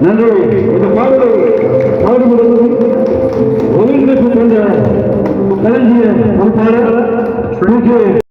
நன்றி. இந்த பாடலை பாடுபடுவதும் ஒருங்கிணைப்பு கொண்ட கலைஞர் ஒரு பாடல்